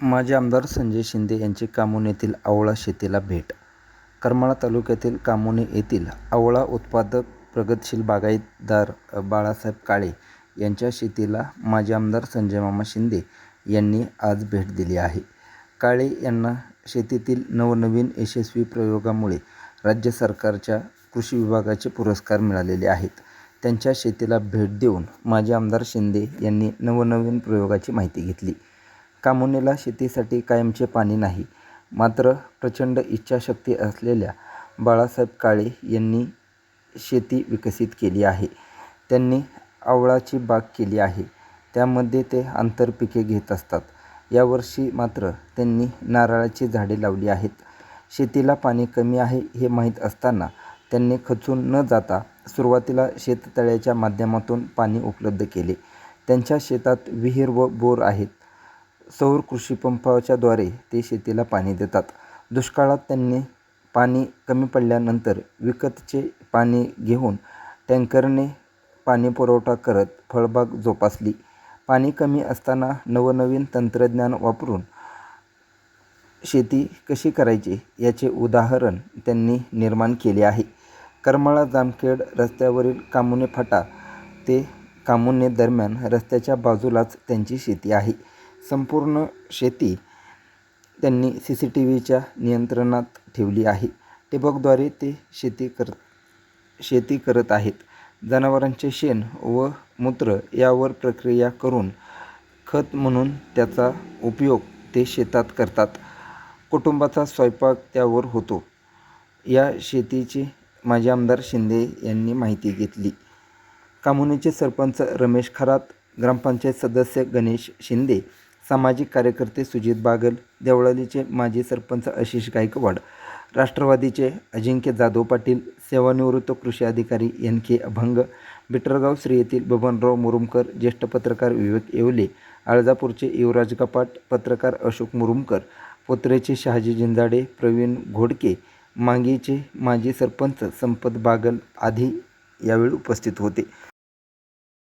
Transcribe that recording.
माजी आमदार संजय शिंदे यांची कामोन येथील आवळा शेतीला भेट करमाळा तालुक्यातील कामोने येथील आवळा उत्पादक प्रगतशील बागायतदार बाळासाहेब काळे यांच्या शेतीला माजी आमदार संजय मामा शिंदे यांनी आज भेट दिली आहे. काळे यांना शेतीतील नवनवीन यशस्वी प्रयोगामुळे राज्य सरकारच्या कृषी विभागाचे पुरस्कार मिळालेले आहेत. त्यांच्या शेतीला भेट देऊन माजी आमदार शिंदे यांनी नवनवीन प्रयोगाची माहिती घेतली. कामोनेला शेतीसाठी कायमचे पाणी नाही, मात्र प्रचंड इच्छाशक्ती असलेल्या बाळासाहेब काळे यांनी शेती विकसित केली आहे. त्यांनी आवळाची बाग केली आहे. त्यामध्ये ते आंतरपिके घेत असतात. यावर्षी मात्र त्यांनी नारळाची झाडे लावली आहेत. शेतीला पाणी कमी आहे हे माहीत असताना त्यांनी खचून न जाता सुरुवातीला शेततळ्याच्या माध्यमातून पाणी उपलब्ध केले. त्यांच्या शेतात विहीर व बोर आहेत. सौर कृषिपंपाच्याद्वारे ते शेतीला पाणी देतात. दुष्काळात त्यांनी पाणी कमी पडल्यानंतर विकतचे पाणी घेऊन टँकरने पाणीपुरवठा करत फळबाग जोपासली. पाणी कमी असताना नवनवीन तंत्रज्ञान वापरून शेती कशी करायची याचे उदाहरण त्यांनी निर्माण केले आहे. करमाळा जामखेड रस्त्यावरील कामुने फाटा ते कामुने दरम्यान रस्त्याच्या बाजूलाच त्यांची शेती आहे. संपूर्ण शेती त्यांनी सी सी टी व्हीच्या नियंत्रणात ठेवली आहे. ठिबकद्वारे ते शेती कर शेती करत आहेत. जनावरांचे शेण व मूत्र यावर प्रक्रिया करून खत म्हणून त्याचा उपयोग ते शेतात करतात. कुटुंबाचा स्वयंपाक त्यावर होतो. या शेतीची माजी आमदार शिंदे यांनी माहिती घेतली. कामुनीचे सरपंच रमेश खरात, ग्रामपंचायत सदस्य गणेश शिंदे, सामाजिक कार्यकर्ते सुजित बागल, देवळालीचे माजी सरपंच आशिष गायकवाड, राष्ट्रवादीचे अजिंक्य जाधव पाटील, सेवानिवृत्त कृषी अधिकारी एन. के. अभंग, बिटरगाव श्री येथील बबनराव मुरुमकर, ज्येष्ठ पत्रकार विवेक येवले, आळजापूरचे युवराज कपाट, पत्रकार अशोक मुरुमकर, पोत्रेचे शहाजी जिंजाडे, प्रवीण घोडके, मांगीचे माजी सरपंच संपत बागल आदी यावेळी उपस्थित होते.